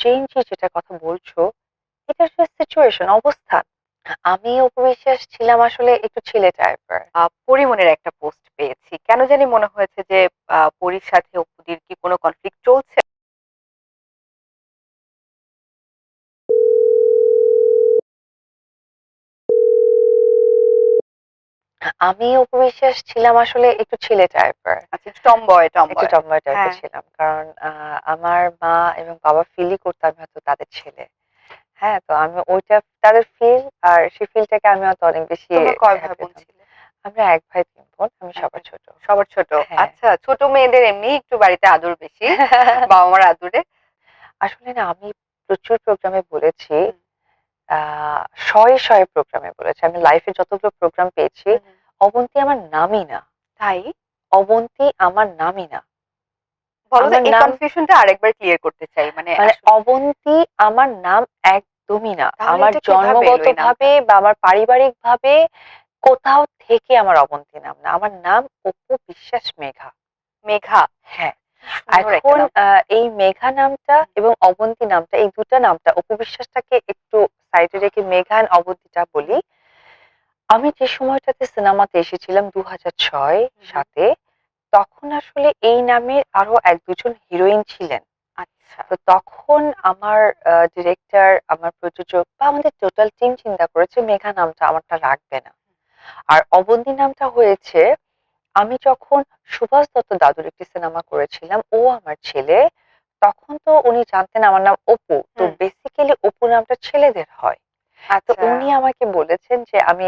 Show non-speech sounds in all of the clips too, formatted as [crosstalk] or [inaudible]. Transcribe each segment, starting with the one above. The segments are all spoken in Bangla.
চেঞ্জই যেটা কথা বলছো, এটা আসলে সিচুয়েশন অবস্থা। আমি উপবিশ্বাস ছিলাম আসলে একটু ছেলে টাইপের পরিমনের একটা পোস্ট পেয়েছি। কেন জানি মনে হয়েছে যে পরির সাথে অপুদির কি কোনো কনফ্লিক্ট চলছে? আমি উপবিশ্বাস ছিলাম আসলে একটু ছেলে টাইপের আচ্ছা টমবয় একটু টমবয় টম্বয় টাইপের হ্যাঁ। ছিলাম। কারণ আমার মা এবং বাবা ফিলই করতো আমি হয়তো তাদের ছেলে। হ্যাঁ তো আমি ওইটা তাদের ফিল আর সেই ফিলটাকে আমি হয়তো অনেক বেশি আমরা এক ভাই তিন বোন আমি সবার ছোট। সবার ছোট। হ্যাঁ। আচ্ছা ছোট মেয়েদের এমনি একটু বাড়িতে আদর বেশি [laughs] বাবা মার আদরে? আসলে না আমি প্রচুর প্রোগ্রামে বলেছি। আহ শয়ে শয়ে প্রোগ্রামে বলেছি। আমি লাইফে যতগুলো প্রোগ্রাম পেয়েছি অবন্তী আমার নামই না। তাই? অবন্তী আমার নামই না। বলো এই কনফিউশনটা আরেকবার ক্লিয়ার করতে চাই মানে মানে অবন্তী আমার নাম একদমই না। আমার এটা কীভাবে এলো এই জন্মগত ভাবে বা আমার পারিবারিক ভাবে কোথাও থেকে আমার অবন্তী নাম না। আমার নাম অপু বিশ্বাস মেঘা। মেঘা? হ্যাঁ। এখন এই মেঘা নামটা এবং অবন্তী নামটা এই দুটা নামটা অপু বিশ্বাসটাকে একটু সাইডে রেখে মেঘা অবন্তীটা বলি। আমি যে সময়টাতে সিনেমাতে এসেছিলাম দু হাজার ছয় সাতে তখন আসলে এই নামের আরও এক দুজন হিরোইন ছিলেন। আচ্ছা। তো তখন আমার ডিরেক্টর আমার প্রযোজক বা আমাদের টোটাল টিম চিন্তা করেছে মেঘা নামটা আমারটা রাখবে না। আর অবন্তী নামটা হয়েছে আমি যখন সুভাষ দত্ত দাদুর একটি সিনেমা করেছিলাম ও আমার ছেলে তখন তো উনি জানতেন আমার নাম অপু তো হুম। বেসিক্যালি অপু নামটা ছেলেদের হয়। তো আচ্ছা উনি আমাকে বলেছেন যে আমি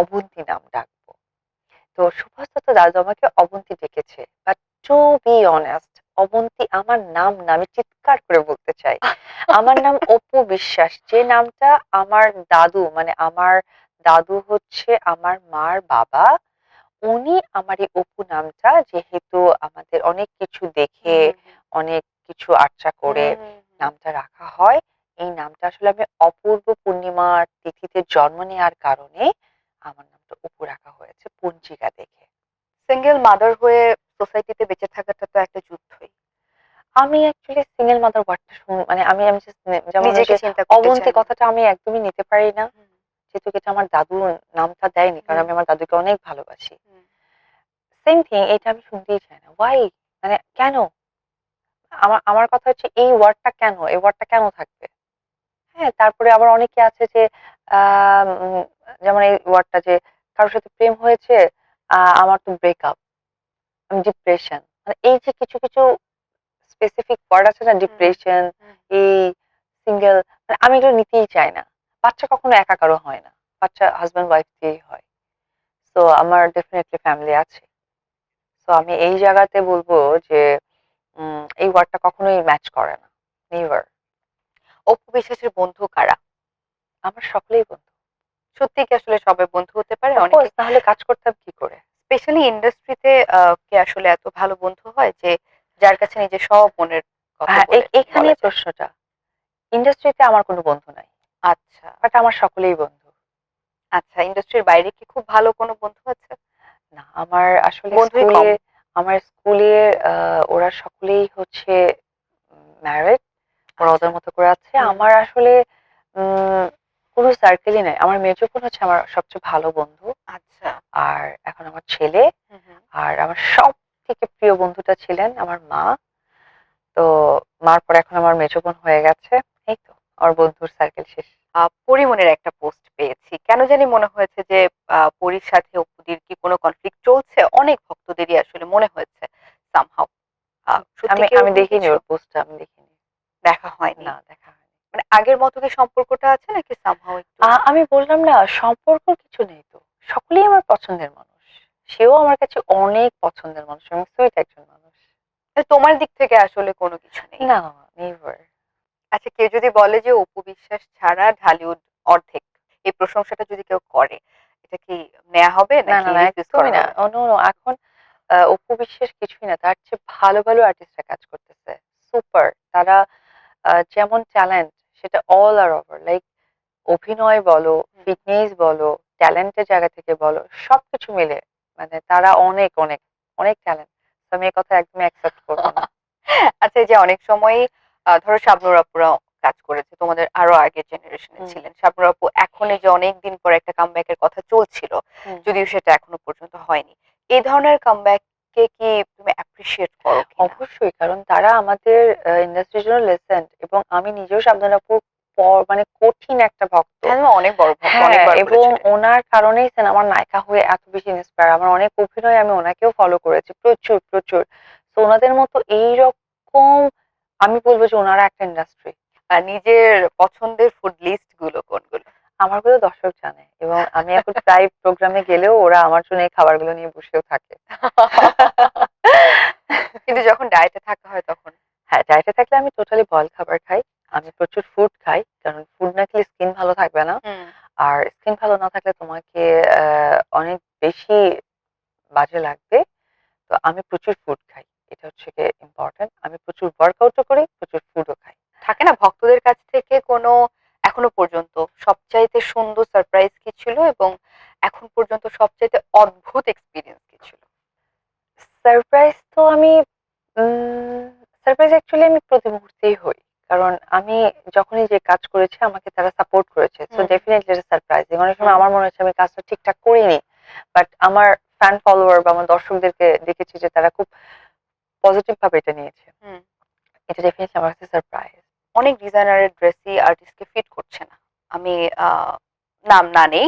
অবন্তী নাম ডাকবো। তো সুভাষ দাদু আমাকে অবন্তী ডেকেছে। But to be honest Abanti আমার নাম না আমি চিৎকার করে বলতে চাই। আমার নাম [laughs] অপু বিশ্বাস। যে নামটা আমার দাদু মানে আমার দাদু হচ্ছে আমার মার বাবা। উনি আমার এই অপু নামটা যেহেতু আমাদের অনেক কিছু দেখে অনেক কিছু আর্চা করে নামটা রাখা নামটা আসলে আমি অপূর্ব পূর্ণিমার তিথিতে জন্ম নেওয়ার কারণে আমার নামটা অপু রাখা হয়েছে পঞ্জিকা দেখে। সিঙ্গেল মাদার হয়ে সোসাইটিতে বেঁচে থাকাটা তো একটা যুদ্ধই। আমি অ্যাকচুয়ালি সিঙ্গেল মাদার ওয়ার্ডটা শুন মানে আমি আমি যেমন অবন্তি কথাটা আমি একদমই নিতে পারি না। যেহেতু এটা আমার দাদু নামটা দেয়নি কারণ আমি আমার দাদুকে অনেক ভালোবাসি। সেম থিং এটা আমি শুনতেই চাই না। ওয়াই মানে কেন? আমার আমার কথা হচ্ছে এই ওয়ার্ডটা কেন? এই ওয়ার্ডটা কেন থাকবে? হ্যাঁ তারপরে আবার অনেকে আছে যে আহ, যেমন এই ওয়ার্ডটা যে কারোর সাথে প্রেম হয়েছে আমার তো ব্রেকআপ আমি ডিপ্রেশন মানে এই যে কিছু কিছু স্পেসিফিক ওয়ার্ড আছে না ডিপ্রেশন এই সিঙ্গেল মানে আমি এগুলো নিতেই চাই না। বাচ্চা কখনো একা কারও হয় না বাচ্চা হাজব্যান্ড ওয়াইফ দিয়েই হয়। তো আমার ডেফিনেটলি ফ্যামিলি আছে। তো আমি এই জায়গাতে বলব যে উম, এই ওয়ার্ডটা কখনোই ম্যাচ করে না নেভার অপু বিশ্বাসের বন্ধু কারা? আমার সকলেই বন্ধু। সত্যি কি আসলে সবাই বন্ধু হতে পারে? অনেকে তাহলে কাজ করতাম কি করে? স্পেশালি ইন্ডাস্ট্রিতে কি আসলে এত ভালো বন্ধু হয় যে যার কাছে নিজের সব মনের কথা হ্যাঁ, যায়? প্রশ্নটা। ইন্ডাস্ট্রিতে আমার কোনো বন্ধু নাই। আচ্ছা। বাট আমার সকলেই বন্ধু। আচ্ছা ইন্ডাস্ট্রির বাইরে কি খুব ভালো কোনো বন্ধু আছে? না আমার আসলে বন্ধুই আমার স্কুলে ওরা সকলেই হচ্ছে ম্যারিড ওরা মতো করে আছে। আমার আসলে কোনো সার্কেলই নাই। আমার মেজো বোন হচ্ছে আমার সবচেয়ে ভালো বন্ধু আচ্ছা। আর এখন আমার ছেলে আর আমার সব থেকে প্রিয় বন্ধুটা ছিলেন আমার মা। তো মার পর এখন আমার মেজো বোন হয়ে গেছে এই তো আমার বন্ধুর সার্কেল শেষ। পরিমনের একটা পোস্ট পেয়েছি। কেন জানি মনে হয়েছে যে পরির সাথে অপুদির কি কোনো কনফ্লিক্ট চলছে? অনেক ভক্তদেরই আসলে মনে হয়েছে সামহাও আমি আমি দেখিনি ওর পোস্টটা আমি দেখিনি। দেখা হয়নি। না দেখা হয়নি। মানে আগের মতো কি সম্পর্কটা আছে নাকি সামহাও আমি বললাম না সম্পর্ক কিছু নেই তো। সকলেই আমার পছন্দের মানুষ। সেও আমার কাছে অনেক পছন্দের মানুষ এবং সুইট একজন মানুষ। তোমার দিক থেকে আসলে কোনো কিছু নেই? না নেভার আচ্ছা কেউ যদি বলে যে অপু বিশ্বাস ছাড়া ঢালিউড অর্ধেক এই প্রশংসাটা যদি কেউ করে এটা কি নেওয়া হবে না নাকি না না একদমই no, এখন অপু বিশ্বাস কিছুই না। তার চেয়ে ভালো ভালো আর্টিস্টরা কাজ করতেছে। সুপার তারা যেমন ট্যালেন্ট সেটা অল আর ওভার লাইক অভিনয় বলো। ফিটনেস বলো ট্যালেন্টের জায়গা থেকে বলো সবকিছু মিলে মানে তারা অনেক অনেক অনেক ট্যালেন্ট আমি এই কথা একদমই অ্যাকসেপ্ট করব না। [laughs] আচ্ছা এই যে অনেক সময় ধরো শাবনুর আপুরা কাজ করেছে তোমাদের আরও আগের জেনারেশনে ছিলেন। শাবনুর আপু এখন যে অনেক দিন পর একটা কামব্যাকের কথা চলছিল যদিও সেটা এখনও পর্যন্ত হয়নি। এই ধরনের কামব্যাক কে কি তুমি অ্যাপ্রিসিয়েট করো অবশ্যই কারণ তারা আমাদের ইন্ডাস্ট্রির জন্য লেসেন্ড এবং আমি নিজেও প- মানে কঠিন একটা ভক্ত। হ্যাঁ অনেক বড় ভক্ত, হ্যাঁ এবং ওনার কারণেই সিনেমার নায়িকা হয়ে এত বেশি ইন্সপায়ার আমার অনেক অভিনয় আমি ওনাকেও ফলো করেছি প্রচুর প্রচুর। তো ওনাদের মতো এইরকম আমি বলব যে ওনারা একটা ইন্ডাস্ট্রি নিজের পছন্দের ফুড লিস্টগুলো কোনগুলো? আমারগুলো দর্শক জানে এবং আমি এখন প্রায় [laughs] প্রোগ্রামে গেলেও ওরা আমার জন্য এই খাবারগুলো নিয়ে বসেও থাকে। [laughs] কিন্তু যখন ডায়েটে থাকা হয় তখন। হ্যাঁ ডায়েটে থাকলে আমি টোটালি বয়েল খাবার খাই। আমি প্রচুর ফুড খাই কারণ ফুড না খেলে স্কিন ভালো থাকবে না। আর স্কিন ভালো না থাকলে তোমাকে অনেক বেশি বাজে লাগবে। তো আমি প্রচুর ফুড খাই। এটা হচ্ছে গিয়ে ইম্পর্টেন্ট আমি প্রচুর ওয়ার্কআউটও করি প্রচুর ফুডও খাই। থাকে না ভক্তদের কাছ থেকে কোনো এখনও পর্যন্ত সবচাইতে সুন্দর সারপ্রাইজ কি ছিল? এবং এখন পর্যন্ত সবচাইতে অদ্ভুত এক্সপিরিয়েন্স কি ছিল? সারপ্রাইজ তো আমি সারপ্রাইজ অ্যাকচুয়ালি আমি প্রতি মুহূর্তেই হই। কারণ আমি যখনই যে কাজ করেছি আমাকে তারা সাপোর্ট করেছে। সো। ডেফিনেটলি এটা সারপ্রাইজিং অনেক সময় আমার মনে হচ্ছে আমি কাজটা ঠিকঠাক করিনি। বাট আমার ফ্যান ফলোয়ার বা আমার দর্শকদেরকে দেখেছি যে তারা খুব পজিটিভ ভাবে এটা নিয়েছে। এটা ডেফিনেটলি আমার কাছে সারপ্রাইজ অনেক ডিজাইনারের ড্রেসই আর্টিস্টকে ফিট করছে না। আমি আহ, নাম না নেই।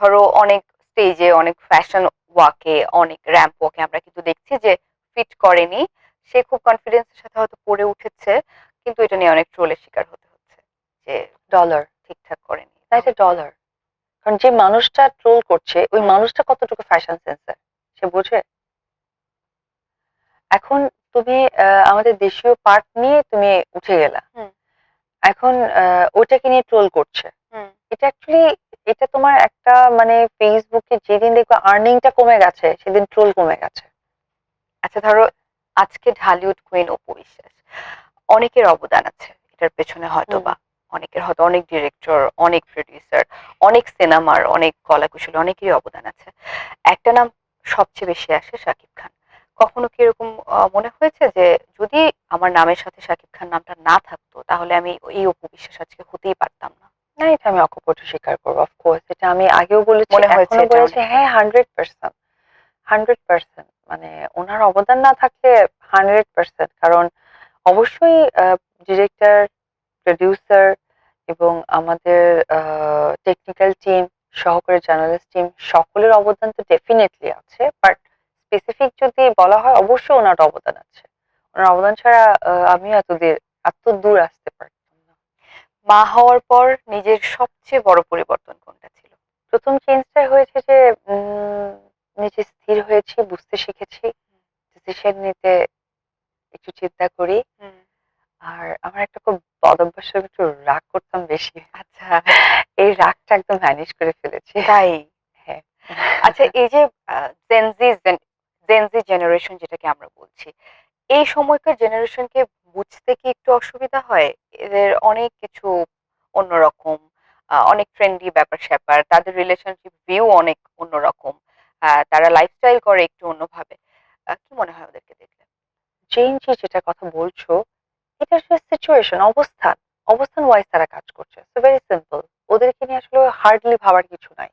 ধরো অনেক স্টেজে অনেক ফ্যাশন ওয়াকে অনেক র্যাম্প ওয়াকে আমরা কিন্তু দেখছি যে ফিট করেনি। সে খুব কনফিডেন্সের সাথে হয়তো পরে উঠেছে কিন্তু এটা নিয়ে অনেক ট্রোলের শিকার হতে হচ্ছে যে ডলার ঠিকঠাক করেনি। না এটা ডলার কারণ যে মানুষটা ট্রোল করছে ওই মানুষটা কতটুকু ফ্যাশন সেন্সার সে বোঝে? এখন তুমি আমাদের দেশীয় পার্ট নিয়ে তুমি উঠে গেলা। এখন ওটাকে নিয়ে ট্রোল করছে। এটা অ্যাকচুয়ালি এটা তোমার একটা মানে ফেসবুকে যেদিন দেখবে আর্নিংটা কমে গেছে সেদিন ট্রোল কমে গেছে। আচ্ছা ধরো আজকে ঢালিউড কুইন অপু বিশ্বাস। অনেকের অবদান আছে এটার পেছনে হয়তো বা অনেকের হয়তো অনেক ডিরেক্টর অনেক প্রডিউসার অনেক সিনেমার অনেক কলাকুশলী অনেকেরই অবদান আছে। একটা নাম সবচেয়ে বেশি আসে শাকিব খান। কখনো কি এরকম মনে হয়েছে যে যদি আমার নামের সাথে শাকিব খান নামটা না থাকতো তাহলে আমি এই অপু বিশ্বাস আজকে হতেই পারতাম না? না এটা আমি অকপট স্বীকার করব অফকোর্স এটা আমি আগেও বলেছি মনে হয়েছে বলেছি হ্যাঁ হান্ড্রেড পার্সেন্ট হান্ড্রেড পার্সেন্ট মানে ওনার অবদান না থাকলে হান্ড্রেড পার্সেন্ট কারণ অবশ্যই ডিরেক্টর প্রডিউসার এবং আমাদের টেকনিক্যাল টিম সহকারী জার্নালিস্ট টিম সকলের অবদান তো ডেফিনেটলি আছে বাট স্পেসিফিক যদি বলা হয় অবশ্যই ওনার অবদান আছে। ওনার অবদান ছাড়া আহ, আমিও এত দূর আসতে না। মা হওয়ার পর নিজের সবচেয়ে বড় পরিবর্তন কোনটা ছিল? প্রথম চেঞ্জটা হয়েছে যে নিজে স্থির হয়েছি বুঝতে শিখেছি ডিসিশন নিতে একটু চিন্তা করি। আর আমার একটা খুব বদ অভ্যাস একটু রাগ করতাম বেশি। আচ্ছা। এই রাগটা একদম ম্যানেজ করে ফেলেছি। তাই? হ্যাঁ। আচ্ছা এই যে জেনজি জেনজি জেনারেশন যেটাকে আমরা বলছি এই সময়কার জেনারেশনকে বুঝতে কি একটু অসুবিধা হয়? এদের অনেক কিছু অন্যরকম অনেক ট্রেন্ডি ব্যাপার স্যাপার তাদের রিলেশনশিপ ভিউ অনেক অন্যরকম তারা লাইফস্টাইল করে একটু অন্যভাবে। কি মনে হয় ওদেরকে দেখলে? চেঞ্জ যেটা কথা বলছো এটা আসলে সিচুয়েশন অবস্থান অবস্থান ওয়াইজ তারা কাজ করছে। সো ভেরি সিম্পল ওদেরকে নিয়ে আসলে হার্ডলি ভাবার কিছু নাই।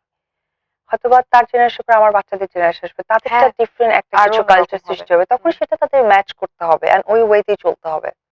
হয়তোবা তার জেনারেশন পরে আমার বাচ্চাদের জেনারেশন আসবে তাদের একটা ডিফারেন্ট একটা কিছু কালচার সৃষ্টি হবে। তখন সেটা তাদের ম্যাচ করতে হবে এন্ড ওই ওয়েতেই চলতে হবে।